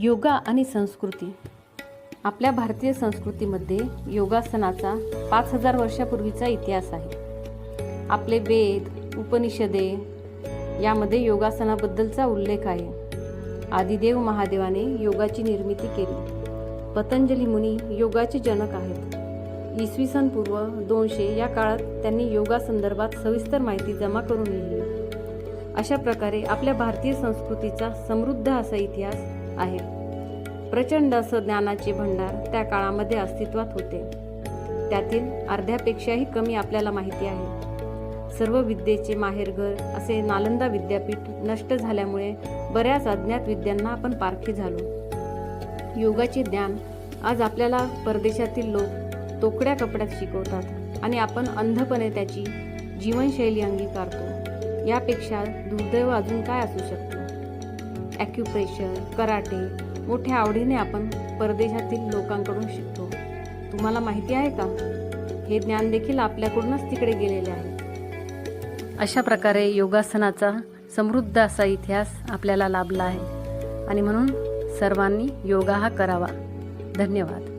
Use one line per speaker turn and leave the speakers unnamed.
योगा आणि संस्कृती. आपल्या भारतीय संस्कृतीमध्ये योगासनाचा पाच हजार वर्षापूर्वीचा इतिहास आहे. आपले वेद उपनिषदे यामध्ये योगासनाबद्दलचा उल्लेख आहे. आदिदेव महादेवाने योगाची निर्मिती केली. पतंजली मुनी योगाचे जनक आहेत. इसवी सन पूर्व दोनशे या काळात त्यांनी योगासंदर्भात सविस्तर माहिती जमा करून लिहिली. अशा प्रकारे आपल्या भारतीय संस्कृतीचा समृद्ध असा इतिहास आहेत प्रचंड असं ज्ञानाचे भंडार त्या काळामध्ये अस्तित्वात होते. त्यातील अर्ध्यापेक्षाही कमी आपल्याला माहिती आहे. सर्व विद्येचे माहेरघर असे नालंदा विद्यापीठ नष्ट झाल्यामुळे बऱ्याच अज्ञात विद्यांना आपण पारखी झालो. योगाचे ज्ञान आज आपल्याला परदेशातील लोक तोकड्या कपड्यात शिकवतात आणि आपण अंधपणे त्याची जीवनशैली अंगीकारतो. यापेक्षा दुर्दैव अजून काय असू शकतो? ॲक्युप्रेशर कराटे मोठ्या आवडीने आपण परदेशातील लोकांकडून शिकतो. तुम्हाला माहिती आहे का? हे ज्ञान देखील आपल्याकडूनच तिकडे गेलेले आहे. अशा प्रकारे योगासनाचा समृद्ध असा इतिहास आपल्याला लाभला आहे. आणि म्हणून सर्वांनी योगा हा करावा. धन्यवाद.